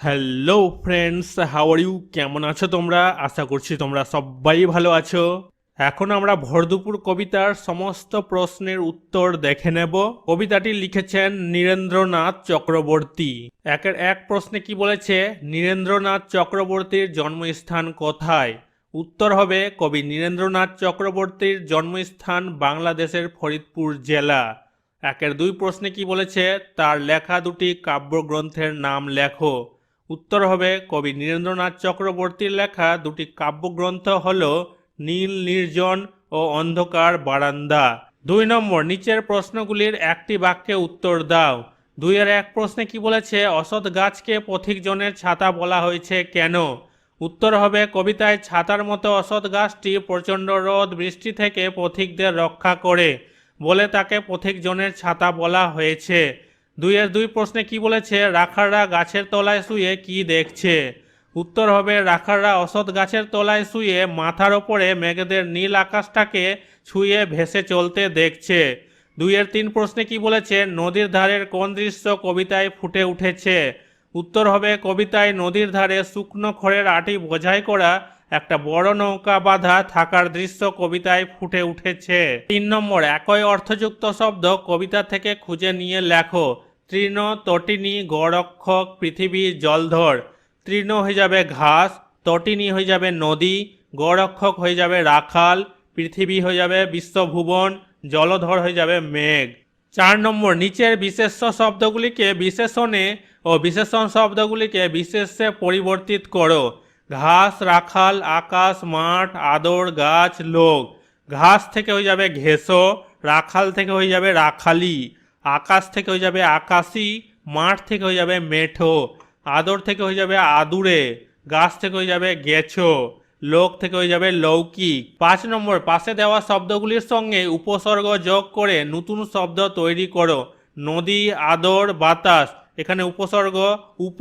Hello friends how are you কেমন আছো তোমরা? আশা করছি তোমরা সবাই ভালো আছো। এখন আমরা ভরদুপুর কবিতার সমস্ত প্রশ্নের উত্তর দেখে নেব। কবিতাটি লিখেছেন নীরেন্দ্রনাথ চক্রবর্তী। একের এক প্রশ্নে কি বলেছে? নীরেন্দ্রনাথ চক্রবর্তীর জন্মস্থান কোথায়? উত্তর হবে কবি নীরেন্দ্রনাথ চক্রবর্তীর জন্মস্থান বাংলাদেশের ফরিদপুর জেলা। একের দুই প্রশ্নে কি বলেছে? তার লেখা দুটি কাব্যগ্রন্থের নাম লেখো। উত্তর হবে কবি নীরেন্দ্রনাথ চক্রবর্তীর লেখা দুটি কাব্যগ্রন্থ হল নীল, নির্জন ও অন্ধকার বারান্দা। দুই নম্বর, নিচের প্রশ্নগুলির একটি বাক্যে উত্তর দাও। দুই দুইয়ের এক প্রশ্নে কি বলেছে, অসৎ গাছকে পথিকজনের ছাতা বলা হয়েছে কেন? উত্তর হবে, কবিতায় ছাতার মতো অসৎ গাছটি প্রচণ্ড রোদ, বৃষ্টি থেকে পথিকদের রক্ষা করে বলে তাকে পথিকজনের ছাতা বলা হয়েছে। দুইয়ের দুই প্রশ্নে কি বলেছে, রাখাররা গাছের তলায় শুয়ে কি দেখছে? উত্তর হবে, রাখাররা অসৎ গাছের তলায় শুয়ে মাথার ওপরে মেঘেদের নীল আকাশটাকে ছুঁয়ে ভেসে চলতে দেখছে। দুইয়ের তিন প্রশ্নে কি বলেছে, নদীর ধারের কোন দৃশ্য কবিতায় ফুটে উঠেছে? উত্তর হবে, কবিতায় নদীর ধারে শুকনো খড়ের আটি বোঝাই করা একটা বড় নৌকা বাঁধা থাকার দৃশ্য কবিতায় ফুটে উঠেছে। তিন নম্বর, একই অর্থযুক্ত শব্দ কবিতা থেকে খুঁজে নিয়ে লেখো। তৃণ তটিনী গড়ক্ষক পৃথিবী জলধর। তৃণ হয়ে যাবে ঘাস, তটিনী হয়ে যাবে নদী, গড়ক্ষক হয়ে যাবে রাখাল, পৃথিবী হয়ে যাবে বিশ্বভুবন, জলধর হয়ে যাবে মেঘ। চার নম্বর, নিচের বিশেষ্য শব্দগুলিকে বিশেষণে ও বিশেষণ শব্দগুলিকে বিশেষে পরিবর্তিত করো। ঘাস, রাখাল, আকাশ, মাঠ, আদর, গাছ, লোক। ঘাস থেকে হয়ে যাবে ঘেঁষো, রাখাল থেকে হয়ে যাবে রাখালি। আকাশ থেকে হয়ে যাবে আকাশি, মাঠ থেকে হয়ে যাবে মেঠো। আদর থেকে হয়ে যাবে আদুরে। গাছ থেকে হয়ে যাবে গেছো। লোক থেকে হয়ে যাবে লৌকিক। পাঁচ নম্বর, পাশে দেওয়া শব্দগুলির সঙ্গে উপসর্গ যোগ করে নতুন শব্দ তৈরি করো। নদী, আদর, বাতাস। এখানে উপসর্গ, উপ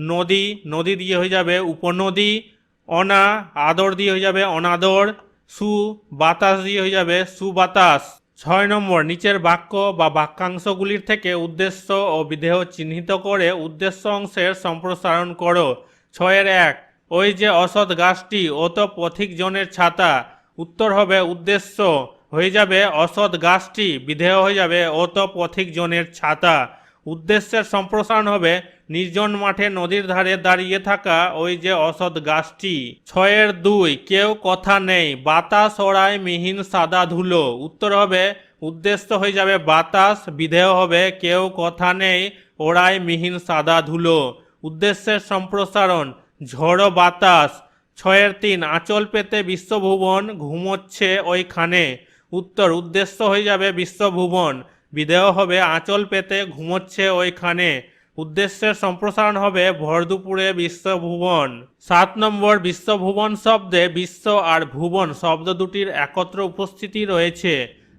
নদী নদী দিয়ে হয়ে যাবে উপনদী, অনা, আদর দিয়ে হয়ে যাবে অনাদর, সু, বাতাস দিয়ে হয়ে যাবে সুবাতাস। ছয় নম্বর, নিচের বাক্য বা বাক্যাংশগুলির থেকে উদ্দেশ্য ও বিধেয় চিহ্নিত করে উদ্দেশ্য অংশের সম্প্রসারণ করো। ছয়ের এক, ওই যে অসৎ গাছটি ও তো পথিক জনের ছাতা। উত্তর হবে উদ্দেশ্য। হয়ে যাবে অসৎ গাছটি, বিধেয় হয়ে যাবে ও তো পথিক জনের ছাতা। উদ্দেশ্যের সম্প্রসারণ হবে নির্জন মাঠে নদীর ধারে দাঁড়িয়ে থাকা ওই যে অসৎ গাছটি। ছয়ের দুই, কেউ কথা নেই, বাতাস ওড়ায় মিহিন সাদা ধুলো। উত্তর হবে, উদ্দেশ্য হয়ে যাবে বাতাস, বিধেয় হবে, কেউ কথা নেই, ওড়ায় মিহিন সাদা ধুলো। উদ্দেশ্যের সম্প্রসারণ, ঝড়ো বাতাস। ছয়ের তিন, আঁচল পেতে বিশ্বভুবন ঘুমোচ্ছে ওইখানে। উত্তর, উদ্দেশ্য হয়ে যাবে বিশ্বভুবন। বিধেয় হবে, আঁচল পেতে ঘুমোচ্ছে ওইখানে। উদ্দেশ্যের সম্প্রসারণ হবে ভরদুপুরে বিশ্বভুবন। সাত নম্বর বিশ্বভুবন শব্দে বিশ্ব আর ভুবন শব্দ দুটির একত্র উপস্থিতি রয়েছে,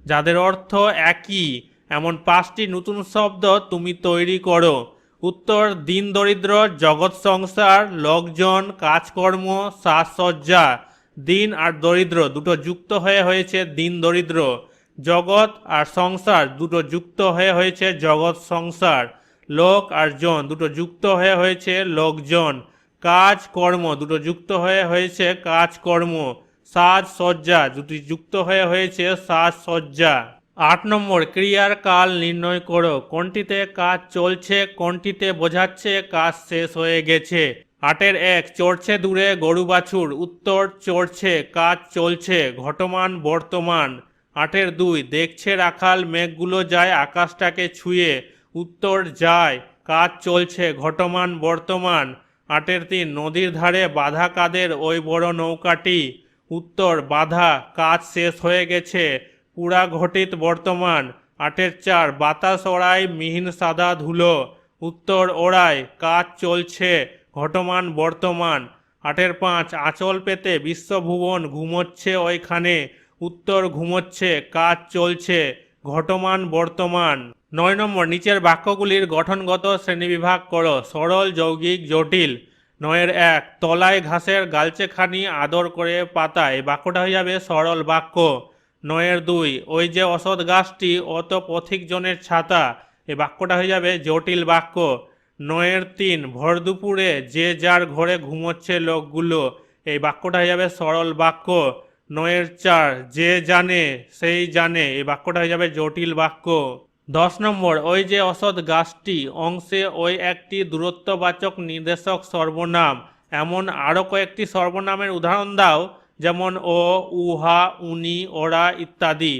যাদের অর্থ একই। এমন পাঁচটি নতুন শব্দ তুমি তৈরি করো। উত্তর, দিন দরিদ্র, জগৎ সংসার, লোকজন, কাজকর্ম, সাজসজ্জা, দিন আর দরিদ্র দুটো যুক্ত হয়ে হয়েছে দিন দরিদ্র। জগৎ আর সংসার দুটো যুক্ত হয়ে হয়েছে জগৎ, সংসার। লোক আর জন দুটো যুক্ত হয়ে হয়েছে লোকজন। কাজ, কর্ম দুটো যুক্ত হয়ে হয়েছে কাজ কাজকর্ম সাজসজ্জা দুটি যুক্ত হয়ে হয়েছে সাজসজ্জা আট নম্বর, ক্রিয়ার কাল নির্ণয় করো। কোনটিতে কাজ চলছে, কোনটিতে বোঝাচ্ছে কাজ শেষ হয়ে গেছে? আটের এক, চড়ছে দূরে গরু বাছুর, উত্তর, চড়ছে, কাজ চলছে, ঘটমান, বর্তমান। আটের দুই, দেখছে রাখাল, মেঘগুলো যায়, আকাশটাকে ছুঁয়ে, উত্তর যায়, কাজ চলছে, ঘটমান বর্তমান। আটের তিন, নদীর ধারে বাধা কাদের, ওই বড় নৌকাটি। উত্তর, বাধা, কাজ শেষ হয়ে গেছে, পুরা ঘটিত বর্তমান। আটের চার, বাতাস ওড়ায় মিহিন সাদা ধুলো। উত্তর ওড়ায় কাজ চলছে, ঘটমান বর্তমান। আটের পাঁচ, আঁচল পেতে বিশ্বভুবন ঘুমোচ্ছে ওইখানে। উত্তর ঘুমোচ্ছে, কাজ চলছে, ঘটমান বর্তমান। নয় নম্বর, নিচের বাক্যগুলির গঠনগত শ্রেণীবিভাগ করো, সরল, যৌগিক, জটিল। নয়ের এক, তলায় ঘাসের গালচেখানি আদর করে পাতায় বাক্যটা হয়ে যাবে সরল বাক্য। নয়ের দুই, ওই যে অসৎ গাছটি অত পথিক জনের ছাতা, এই বাক্যটা হয়ে যাবে জটিল বাক্য। নয়ের তিন, ভর দুপুরে যে যার ঘরে ঘুমোচ্ছে লোকগুলো, এই বাক্যটা হয়ে যাবে সরল বাক্য। নয়ের চার, যে জানে, সেই জানে। এই বাক্যটা হয়ে যাবে জটিল বাক্য। দশ নম্বর, ওই যে অসৎ গাছটি, অংশে ওই একটি দূরত্ববাচক নির্দেশক সর্বনাম। এমন আরও কয়েকটি সর্বনামের উদাহরণ দাও, যেমন, ও উহা উনি ওরা ইত্যাদি।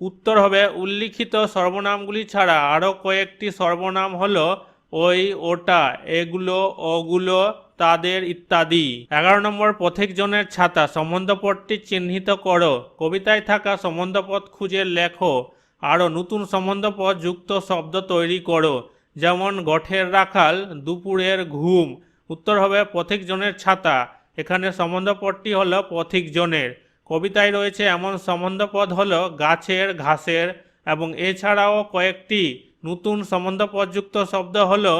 উত্তর হবে, উল্লিখিত সর্বনামগুলি ছাড়া আরও কয়েকটি সর্বনাম হলো ওই ওটা, এগুলো, ওগুলো, তাদের ইত্যাদি। এগারো নম্বর পথিকজনের ছাতা সম্বন্ধপদটি চিহ্নিত করো। কবিতায় থাকা সম্বন্ধপদ খুঁজে লেখো। আরও নতুন সম্বন্ধপদ যুক্ত শব্দ তৈরি করো। যেমন, গঠের রাখাল, দুপুরের ঘুম। উত্তর হবে পথিকজনের ছাতা। এখানে সম্বন্ধপদটি হলো পথিকজনের কবিতায় রয়েছে, এমন সম্বন্ধপদ হল গাছের, ঘাসের এবং এছাড়াও কয়েকটি। নতুন সম্বন্ধপদযুক্ত শব্দ হলো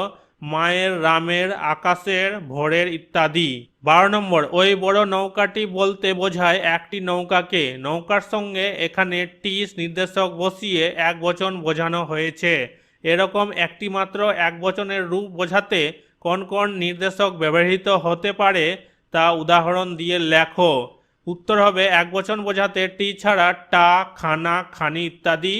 মায়ের, রামের, আকাশের, ভোরের ইত্যাদি। বারো নম্বর, ওই বড় নৌকাটি বলতে বোঝায় একটি নৌকাকে। নৌকার সঙ্গে এখানে টিস নির্দেশক বসিয়ে এক বচন বোঝানো হয়েছে। এরকম একটি মাত্র এক বচনের রূপ বোঝাতে কোন কোন নির্দেশক ব্যবহৃত হতে পারে তা উদাহরণ দিয়ে লেখো। উত্তর হবে, এক বচন বোঝাতে টি ছাড়া টা, খানা, খানি ইত্যাদি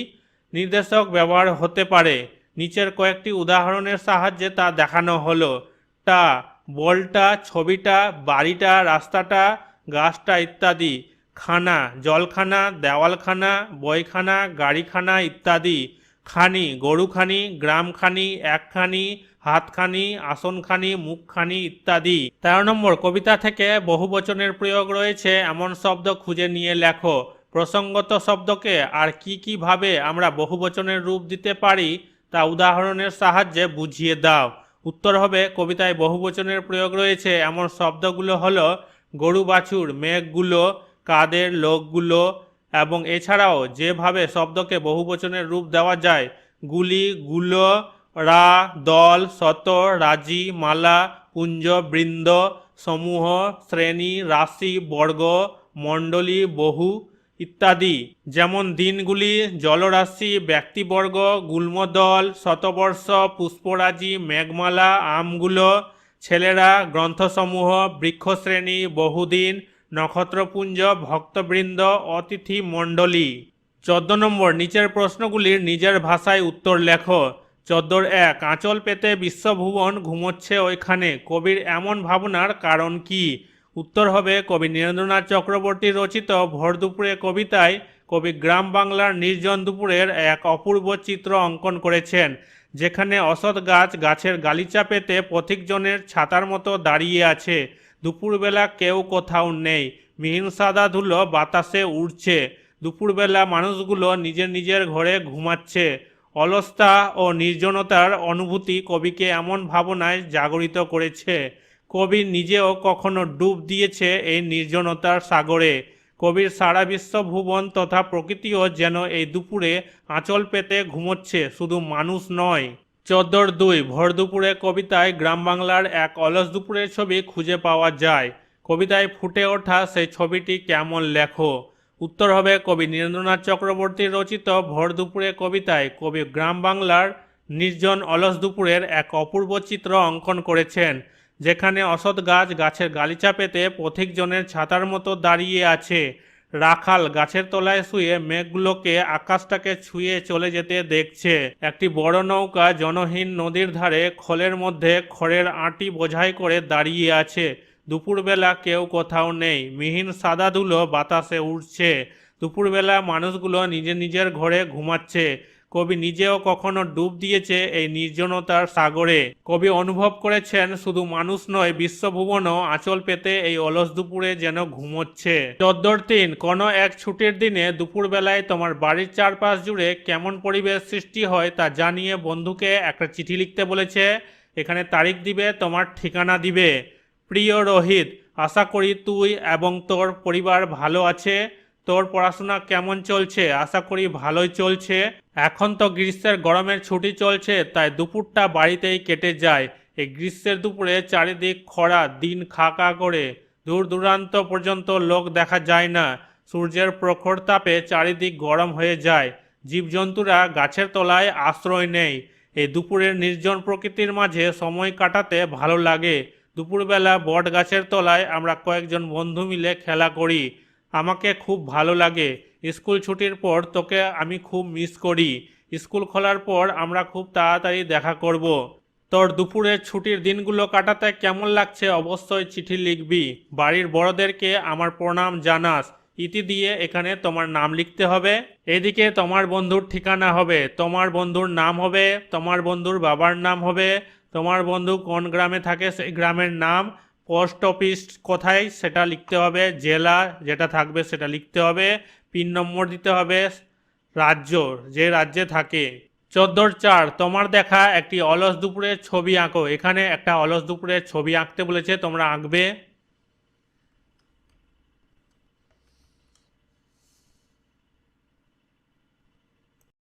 নির্দেশক ব্যবহার হতে পারে। নিচের কয়েকটি উদাহরণের সাহায্যে তা দেখানো হলো। টা, বলটা, ছবিটা, বাড়িটা, রাস্তাটা, গাছটা ইত্যাদি। খানা, জলখানা, দেওয়ালখানা, বইখানা, গাড়িখানা ইত্যাদি। খানি, গরুখানি, গ্রামখানি, একখানি, হাতখানি, আসনখানি, মুখখানি ইত্যাদি। তেরো নম্বর, কবিতা থেকে বহুবচনের প্রয়োগ রয়েছে। এমন শব্দ খুঁজে নিয়ে লেখো। প্রসঙ্গত শব্দকে আর কি কি ভাবে আমরা বহুবচনের রূপ দিতে পারি তা উদাহরণের সাহায্যে বুঝিয়ে দাও। উত্তর হবে, কবিতায় বহুবচনের প্রয়োগ রয়েছে। এমন শব্দগুলো হলো গরু বাছুর, মেঘগুলো, কাদের লোকগুলো এবং এছাড়াও যেভাবে শব্দকে বহুবচনের রূপ দেওয়া যায়, গুলি, গুলো, রা, দল, শত, রাজি, মালা কুঞ্জ বৃন্দ, সমূহ, শ্রেণি, রাশি, বর্গ, মণ্ডলী, বহু ইত্যাদি, যেমন দিনগুলি, জলরাশি, ব্যক্তিবর্গ, গুল্মদল, শতবর্ষ, পুষ্পরাজি, মেঘমালা, আমগুলো, ছেলেরা, গ্রন্থসমূহ, বৃক্ষশ্রেণী, বহুদিন, নক্ষত্রপুঞ্জ, ভক্তবৃন্দ, অতিথি মণ্ডলী। চোদ্দ নম্বর, নিচের প্রশ্নগুলির নিজের ভাষায় উত্তর লেখো। চোদ্দোর এক, আঁচল পেতে বিশ্বভুবন ঘুমোচ্ছে ওইখানে। কবির এমন ভাবনার কারণ কি? উত্তর হবে কবি নীরেন্দ্রনাথ চক্রবর্তী রচিত ভর দুপুরে কবিতায় কবি গ্রাম বাংলার নির্জন দুপুরের এক অপূর্ব চিত্র অঙ্কন করেছেন, যেখানে অসৎ গাছ গাছের গালিচা পেতে পথিকজনের ছাতার মতো দাঁড়িয়ে আছে। দুপুরবেলা কেউ কোথাও নেই, মিহিন সাদা ধুলো বাতাসে উড়ছে। দুপুরবেলা মানুষগুলো নিজের নিজের ঘরে ঘুমাচ্ছে। অলসতা ও নির্জনতার অনুভূতি কবিকে এমন ভাবনায় জাগরিত করেছে। কবি নিজেও কখনো ডুব দিয়েছে এই নির্জনতার সাগরে। কবির সারা বিশ্ব ভুবন তথা প্রকৃতিও যেন এই দুপুরে আঁচল পেতে ঘুমোচ্ছে, শুধু মানুষ নয়। চোদ্দোর দুই, ভর দুপুরে কবিতায় গ্রাম বাংলার এক অলস দুপুরের ছবি খুঁজে পাওয়া যায়। কবিতায় ফুটে ওঠা সেই ছবিটি কেমন লেখো? উত্তর হবে কবি নীরেন্দ্রনাথ চক্রবর্তী রচিত ভর দুপুরে কবিতায় কবি গ্রাম বাংলার নির্জন অলস দুপুরের এক অপূর্ব চিত্র অঙ্কন করেছেন। যেখানে অসৎ গাছ গাছের গালিচা পেতে পথিকজনের ছাতার মতো দাঁড়িয়ে আছে। রাখাল গাছের তলায় শুয়ে মেঘগুলোকে আকাশটাকে ছুঁয়ে চলে যেতে দেখছে। একটি বড় নৌকা জনহীন নদীর ধারে খোলের মধ্যে খড়ের আঁটি বোঝাই করে দাঁড়িয়ে আছে। দুপুরবেলা কেউ কোথাও নেই। মিহিন সাদা ধুলো বাতাসে উঠছে দুপুরবেলা মানুষগুলো নিজের নিজের ঘরে ঘুমাচ্ছে। কবি নিজেও কখনো ডুব দিয়েছে এই নির্জনতার সাগরে। কবি অনুভব করেছেন, শুধু মানুষ নয়, বিশ্বভুবনও আঁচল পেতে এই অলস দুপুরে যেন ঘুমোচ্ছে। চোদ্দোর তিন কোনো এক ছুটির দিনে দুপুরবেলায় তোমার বাড়ির চারপাশ জুড়ে কেমন পরিবেশ সৃষ্টি হয় তা জানিয়ে বন্ধুকে একটা চিঠি লিখতে বলেছে, এখানে তারিখ দিবে, তোমার ঠিকানা দিবে। প্রিয় রোহিত, আশা করি তুই এবং তোর পরিবার ভালো আছে। তোর পড়াশোনা কেমন চলছে? আশা করি ভালোই চলছে। এখন তো গ্রীষ্মের গরমের ছুটি চলছে, তাই দুপুরটা বাড়িতেই কেটে যায়। এই গ্রীষ্মের দুপুরে চারিদিক খরা, দিন খাকা করে। দূর দূরান্ত পর্যন্ত লোক দেখা যায় না। সূর্যের প্রখর তাপে চারিদিক গরম হয়ে যায়। জীবজন্তুরা গাছের তলায় আশ্রয় নেই এই দুপুরের নির্জন প্রকৃতির মাঝে সময় কাটাতে ভালো লাগে। দুপুরবেলা বট গাছের তলায় আমরা কয়েকজন বন্ধু মিলে খেলা করি। আমাকে খুব ভালো লাগে। স্কুল ছুটির পর তোকে আমি খুব মিস করি। স্কুল খোলার পর আমরা খুব তাড়াতাড়ি দেখা করব। তোর দুপুরের ছুটির দিনগুলো কাটাতে কেমন লাগছে অবশ্যই চিঠি লিখবি। বাড়ির বড়দেরকে আমার প্রণাম জানাস। ইতি দিয়ে এখানে তোমার নাম লিখতে হবে। এদিকে তোমার বন্ধুর ঠিকানা হবে। তোমার বন্ধুর নাম হবে। তোমার বন্ধুর বাবার নাম হবে। তোমার বন্ধু কোন গ্রামে থাকে সেই গ্রামের নাম। পোস্ট অফিস কোথায় সেটা লিখতে হবে, জেলা যেটা থাকবে সেটা লিখতে হবে, পিন নম্বর দিতে হবে, রাজ্য যে রাজ্যে থাকে। চোদ্দোর চার, তোমার দেখা একটি অলস দুপুরের ছবি আঁকো। এখানে একটা অলস দুপুরের ছবি আঁকতে বলেছে, তোমরা আঁকবে।